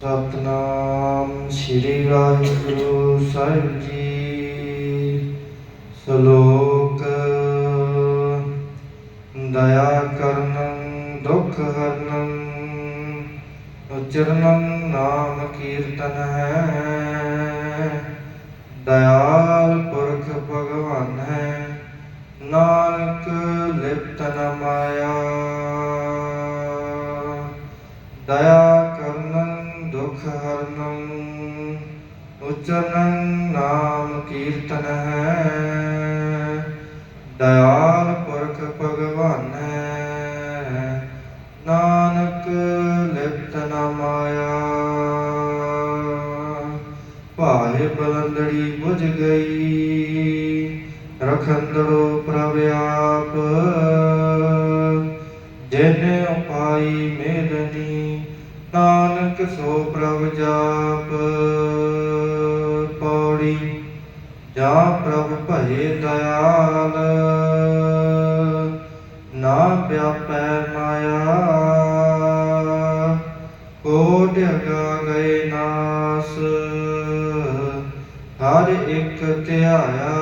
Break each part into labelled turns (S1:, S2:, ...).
S1: ਸਤਨਾਮ ਸ੍ਰੀ ਵਾਹਿਗੁਰੂ ਸਾਹਿਬ ਜੀ। ਸ਼ਲੋਕ, ਦਇਆ ਕਰਨੰ, ਦੁਖ ਹਰਨੰ, ਉਚਰਨੰ ਨਾਮ ਕੀਰਤਨ ਹੈ। ਦਇਆਲ ਪੁਰਖ ਭਗਵਾਨ ਹੈ, ਨਾਨਕ ਲਿਪਤ ਨ ਮਾਇਆ। ਦਇਆ ਦੁਖ ਹਰਨੰ ਉਚਰਨੰ ਨਾਮ ਕੀਰਤਨ ਹੈ। ਦਇਆਲ ਪੁਰਖ ਭਗਵਾਨ ਹੈ। ਨਾਨਕ ਲਿਪਤ ਨ ਮਾਇਆ। ਭਾਏ ਬਲੰਦੜੀ ਬੁਝ ਗਈ। ਰਖੰਦੜੋ ਪ੍ਰਭ ਆਪ। ਜਿਨੇ ਉਪਾਈ ਮੇਦਨੀ ਨਾਨਕ ਸੋ ਪ੍ਰਭ ਜਾਪ, ਪੌੜੀ ਜਾ ਪ੍ਰਭ ਭਏ ਦਇਆਲ, ਨਾ ਵਿਆਪੈ ਮਾਇਆ, ਕੋਟ ਅਗਾ ਗਏ ਨਾਸ, ਹਰ ਇੱਕ ਧਿਆਇਆ।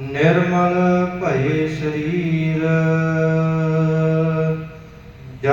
S1: ਨਿਰਮਲ ਭਏ ਸਰੀਰ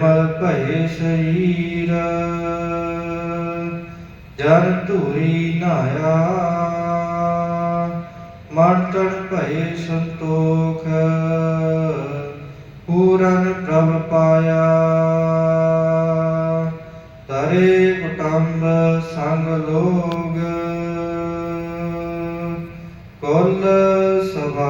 S1: ਨਿਰਮਲ ਭਏ ਸਰੀਰ, ਜਨ ਧੂਰੀ ਨਾਇਆ, ਮਨ ਤਨ ਭਏ ਸੰਤੋਖ, ਪੂਰਨ ਪ੍ਰਭ ਪਾਇਆ। ਤਰੇ ਕੁਟੰਬ ਸੰਗ ਲੋਗ, ਕੁਲ ਸਭਾਇਆ